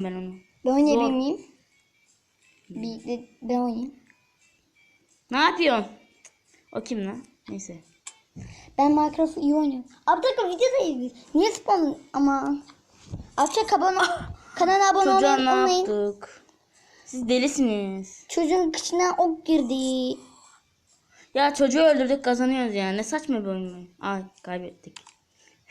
ben onu. Ben oynayabilir miyim? Bir de ben oynayayım. Ne yapıyorsun? O kim lan? Neyse. Ben Minecraft'ı iyi oynuyorum. Abi dakika videodayız biz. Niye spawn ama? Arkadaşlar kanala, kanala abone Çocuğa olmayı ne unutmayın. yaptık? Siz delisiniz. Çocuğun kıçına ok girdi. Ya çocuğu öldürdük kazanıyoruz yani. Ne saçma bir oyun bu. Ay kaybettik.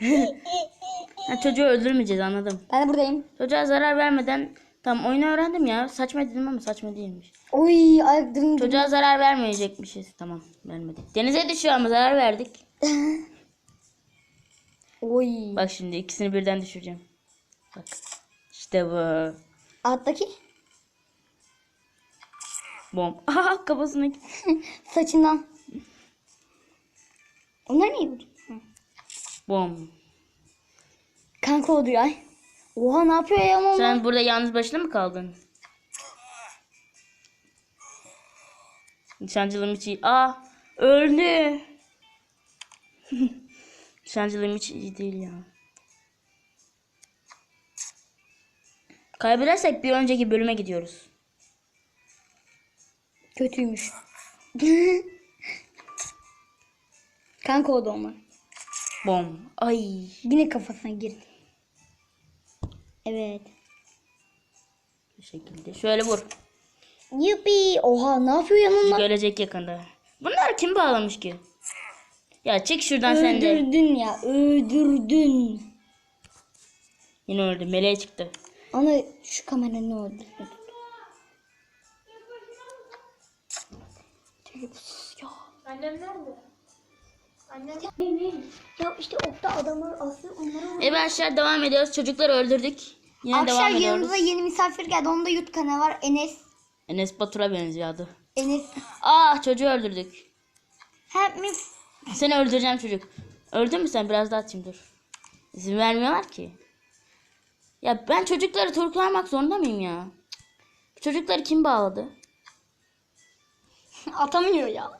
ha, çocuğu öldürmeyeceğiz anladım. Ben de buradayım. Çocuğa zarar vermeden tam oyunu öğrendim ya. Saçma dedim ama saçma değilmiş. Oy ayak dırın dırın. Çocuğa zarar vermeyecekmişiz. Tamam vermedik. Denize düşüyor ama zarar verdik. Oy. Bak şimdi ikisini birden düşüreceğim. Bak. İşte bu. Alttaki Bom. Aha kafasına saçından. Onlar niye? Hı. Bom. Kanka oldu ya. Oha ne yapıyor ya onlar? Sen burada yalnız başına mı kaldın? Nişancılığım hiç iyi. Aa öldü. Nişancılığım hiç iyi değil ya. Kaybedersek bir önceki bölüme gidiyoruz. Kötüymüş. Kanka oldu onlar. Bom. Ay. Yine kafasına girdi. Evet. Bu şekilde. Şöyle vur. Yupi. Oha ne yapıyor yanında? Görecek yakında. Bunlar kim bağlamış ki? Ya çek şuradan sen de. Öldürdün ya. Öldürdün. Yine öldü. Meleğe çıktı. Ana şu kamera ne oldu? Ya. Annem nerede? Ya işte okta adamlar aslı onları Evet arkadaşlar devam ediyoruz. Çocukları öldürdük. Yine Akşam devam ediyoruz. yanımıza yeni misafir geldi. Onun da YouTube kanalı var. Enes. Enes Batur'a benziyordu. Enes. Aa çocuğu öldürdük. Help me. Seni öldüreceğim çocuk. Öldün mü sen? Biraz daha atayım dur. İzin vermiyorlar ki. Ya ben çocukları turklarmak zorunda mıyım ya? Bu çocukları kim bağladı? Atamıyor ya.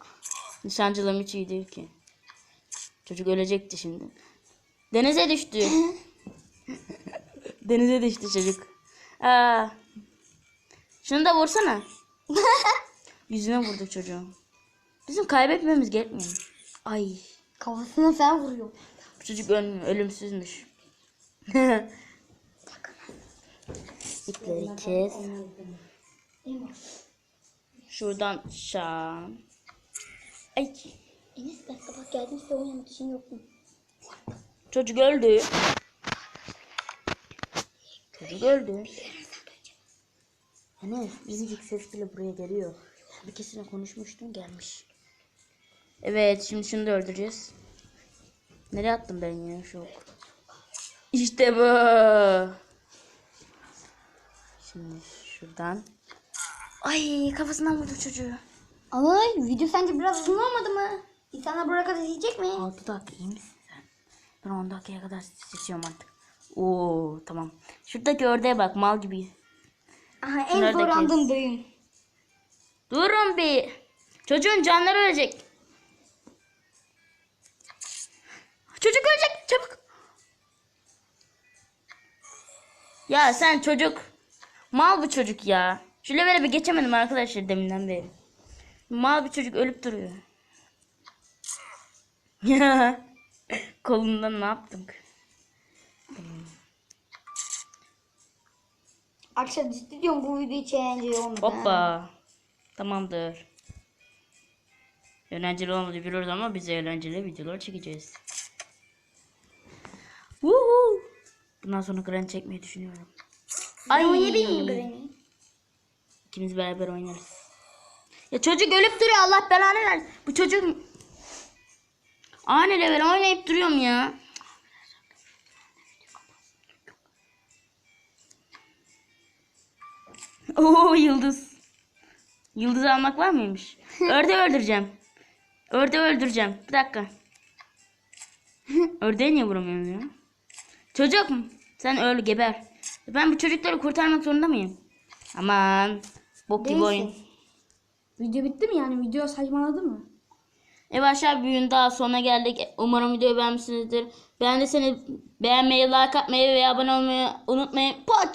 Nişancılığım hiç iyi değil ki. Çocuk ölecekti şimdi. Denize düştü. Denize düştü çocuk. Aa. Şunu da vursana. Yüzüne vurduk çocuğun. Bizim kaybetmemiz gerekmiyor. Ay. Kafasına falan vuruyor. Bu çocuk ölmüyor. Ölümsüzmüş. İpleri kes. Şuradan şam. Ay. Enes ben sabah geldim size oynamak için yok mu? Çocuk öldü. Çocuk öldü. Hani bizimki ses bile buraya geliyor. Bir kesine konuşmuştum gelmiş. Evet şimdi şunu da öldüreceğiz. Nereye attım ben ya şok. İşte bu. Şimdi şuradan. Ay kafasından vurduk çocuğu. Ama video sence biraz uzun olmadı mı? İnsanlar buraya kadar izleyecek mi? 6 dakika iyi misin sen? Ben 10 dakikaya kadar seçiyorum artık. Oo tamam. Şuradaki ördeğe bak mal gibi. Aha en zorlandığım bölüm. Durun bir. Çocuğun canları ölecek. Çocuk ölecek çabuk. Ya sen çocuk. Mal bu çocuk ya. Şu levele bir geçemedim arkadaşlar deminden beri. Mal bir çocuk ölüp duruyor. Ya. Kolundan ne yaptım? Akşam ciddi diyorum bu video hiç eğlenceli olmadı. Hoppa. Tamamdır. Eğlenceli olmadı biliyoruz ama biz eğlenceli videolar çekeceğiz. Woohoo. Bundan sonra Granny çekmeyi düşünüyorum. Ben oynayabilir miyim Granny? İkimiz beraber oynarız. Ya çocuk ölüp duruyor Allah belanı versin. Bu çocuk aynı level oynayıp duruyorum ya. Oo yıldız. Yıldız almak var mıymış? Ördeği öldüreceğim. Ördeği öldüreceğim. Bir dakika. Ördeği niye vuramıyorum ya? Çocuk mu? Sen öl geber. Ben bu çocukları kurtarmak zorunda mıyım? Aman. Bok gibi Neyse. oyun. Video bitti mi yani? Video saçmaladı mı? Evet arkadaşlar bir gün daha sonuna geldik. Umarım videoyu beğenmişsinizdir. Beğendiyseniz beğenmeyi, like atmayı ve abone olmayı unutmayın. Poğaça.